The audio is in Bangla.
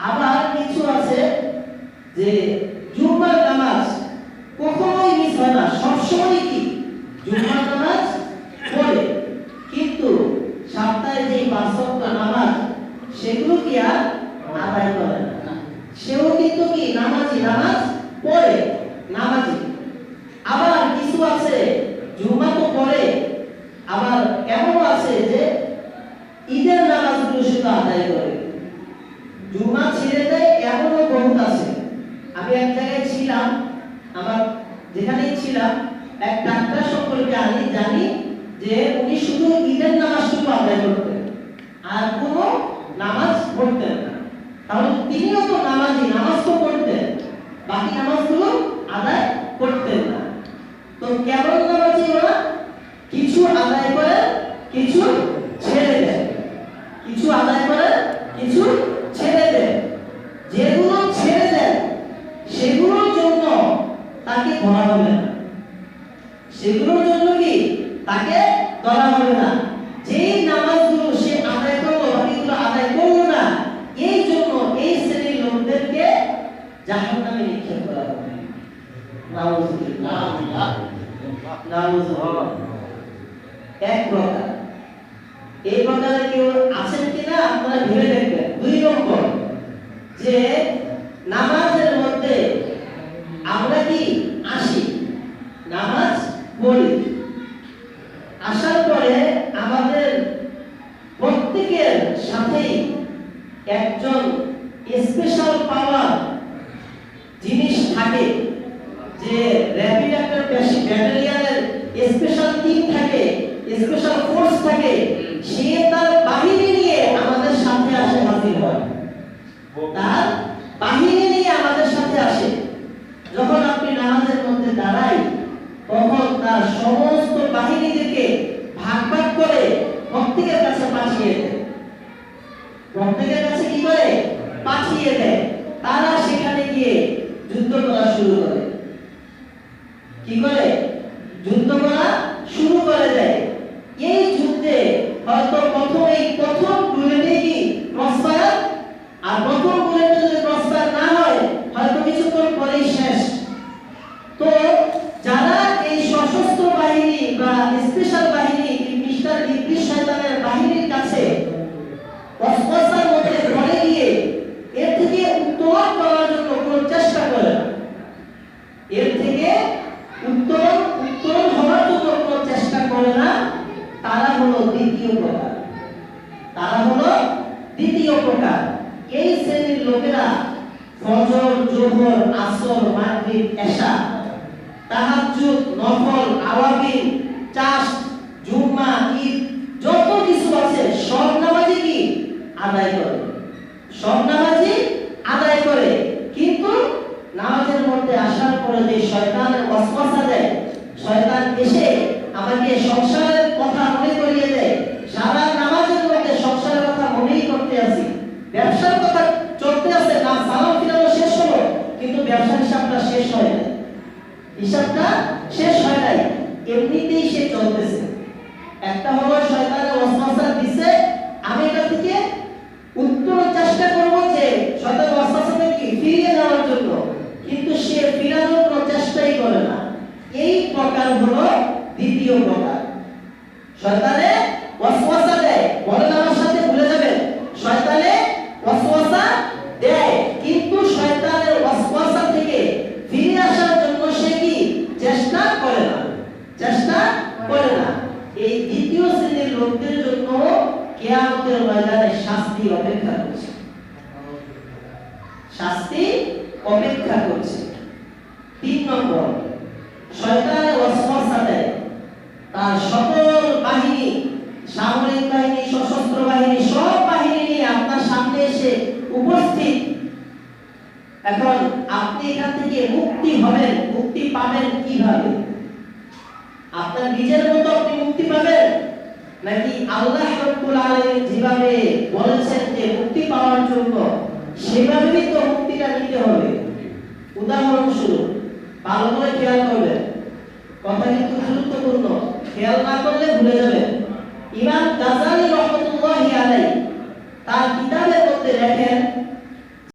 আবার কিছু আছে যে জুম্মার নামাজ কখনোই মিস হয় না সবসময় কি? জুম্মার নামাজ পড়ে। কিন্তু সপ্তাহে যে পাঁচ নামাজ, সেগুলো কি আর আদায় করে না? সেও কিন্তু কি নামাজি নামাজ পড়ে নামাজি আবার কিছু আছে জুম্মা তো পড়ে আবার এমনও আছে যে ঈদের নামাজগুলো শুধু আদায় করে জুম্মা ছেড়ে দেয় এমনও বহুত আছে আমি এক জায়গায় ছিলাম আমার যেখানেই ছিলাম এক ডাক্তার সম্পর্কে আমি জানি যে উনি শুধু ঈদের নামাজ শুধু আদায় করতেন, আর কোনো নামাজ পড়তেন না। তাহলে তিনিও তো নামাজি নামাজ তো পড়তেন, বাকি নামাজগুলো আদায় করতেন না। তো কেমন নামাজি ওরা? কিছু আদায় করে, কিছু ছেড়ে দেয় কিছু আদায় করে কিছু ছেড়ে দেয় যেগুলো ছেড়ে দেয় সেগুলোর জন্য তাকে ধরা হবে না সেগুলোর জন্য কি তাকে ধরা হবে না যেই নামাজগুলো সে এই জন্য এই শ্রেণির লোকদেরকে জাহান্নামে নিক্ষেপ করা হবে। এক প্রকার। এই প্রকারে কেউ আছেন কিনা আপনারা ভেবে দেখবেন দুই নম্বর যে নামাজের মধ্যে আমরা কি আসি নামাজ পড়ি আসার পরে আমাদের প্রত্যেকের সাথেই একজন স্পেশাল পাওয়ার জিনিস থাকে যে র্যাপিড একটা ব্যাটালিয়ানের স্পেশাল টিম থাকে স্পেশাল ফোর্স থাকে, সে তার বাহিনী নিয়ে আমাদের সাথে আসে হাজির হয়। তার বাহিনী নিয়ে আমাদের সাথে আসে। যখন আপনি নামাজের মধ্যে দাঁড়াই, তখন তার সমস্ত বাহিনীদেরকে ভাগ ভাগ করে ভক্তিকের কাছে পাঠিয়ে দেয়। প্রত্যেকের কাছে কি করে? পাঠিয়ে দেয়। তারা সেখানে গিয়ে যুদ্ধ করা শুরু করে কি করে যুদ্ধ করা শুরু করে দেয় এই যুদ্ধে হয়তো প্রথম এই প্রথম বুলেটে কি ক্রসফায়ার আর প্রথম বুলেটে যদি ক্রসফায়ার না হয় হয়তো কিছুক্ষণ পরেই শেষ তো যারা এই সশস্ত্র বাহিনী বা স্পেশাল বাহিনী মিস্টার ইবলিশ শয়তানের বাহিনীর কাছে অস্পর্শার মধ্যে ঘরে গিয়ে এর থেকে উত্তরণ করার জন্য কোনো চেষ্টা করে না এর থেকে উত্তরণ উত্তরণ হওয়ার জন্য কোনো চেষ্টা করে না তারা হলো দ্বিতীয় প্রকার তারা হলো প্রকার। এই শ্রেণির লোকেরা ফজর, জোহর, আসর, মাগরিব, এশা, তাহাজ্জুদ, নফল আওয়াবিন চাষ, জুম্মা, ঈদ, যত কিছু আছে সব নামাজি কি? আদায় করে। সব নামাজি আদায় করে। কিন্তু নামাজের মধ্যে আসার পরে যে শয়তানের ওয়াসওয়াসা দেয়, শয়তান এসে আমাকে সংসারের কথা মনে করিয়ে দেয় সারা নামাজের মধ্যে সংসারের কথা মনেই করতে আসি ব্যবসার কথা চলতে আছে না সালাম ফিরানো শেষ হলো কিন্তু ব্যবসার হিসাবটা শেষ হয় না হিসাবটা শেষ হয় নাই। এমনিতেই সে চলতেছে। একটা হলো শয়তানের ওয়াসওয়াসা দিছে, আমি এটা থেকে উত্তর চেষ্টা করব যে শয়তান ওয়াসওয়াসা থেকে ফিরিয়ে যাওয়ার জন্য। কিন্তু সে ফিরানোর কোনো চেষ্টাই করে না। এই প্রকার হলো দ্বিতীয় প্রকার। শয়তানে ওয়াসওয়াসা দেয় বলেন আমার সাথে ভুলে যাবেন শয়তানে ওয়াসওয়াসা দেয় কিন্তু শয়তানের ওয়াসওয়াসা থেকে ফিরে আসার জন্য সে কি চেষ্টা করে না চেষ্টা করে না এই দ্বিতীয় শ্রেণির লোকদের জন্য কিয়ামতের ময়দানে শাস্তি অপেক্ষা করছে। শাস্তি অপেক্ষা করছে। তিন নম্বর শয়তানের ওয়াসওয়াসা দেয় তার সকল বাহিনী, সামরিক বাহিনী, সশস্ত্র বাহিনী, সব বাহিনী নিয়ে আপনার সামনে এসে উপস্থিত। এখন আপনি এখান থেকে মুক্তি হবেন, মুক্তি পাবেন কীভাবে? আপনার নিজের মতো আপনি মুক্তি পাবেন? নাকি আল্লাহ রাব্বুল আলামিন যেভাবে বলেছেন যে মুক্তি পাওয়ার জন্য সেভাবেই তো মুক্তিটা নিতে হবে। উদাহরণস্বরূপ ভালো করে খেয়াল করবেন, কথা কিন্তু গুরুত্বপূর্ণ, খেয়াল না করলে ভুলে যাবেন। ইমাম গাজালি রহমতুল্লাহি আলাইহি তার কিতাবের মধ্যে লেখেন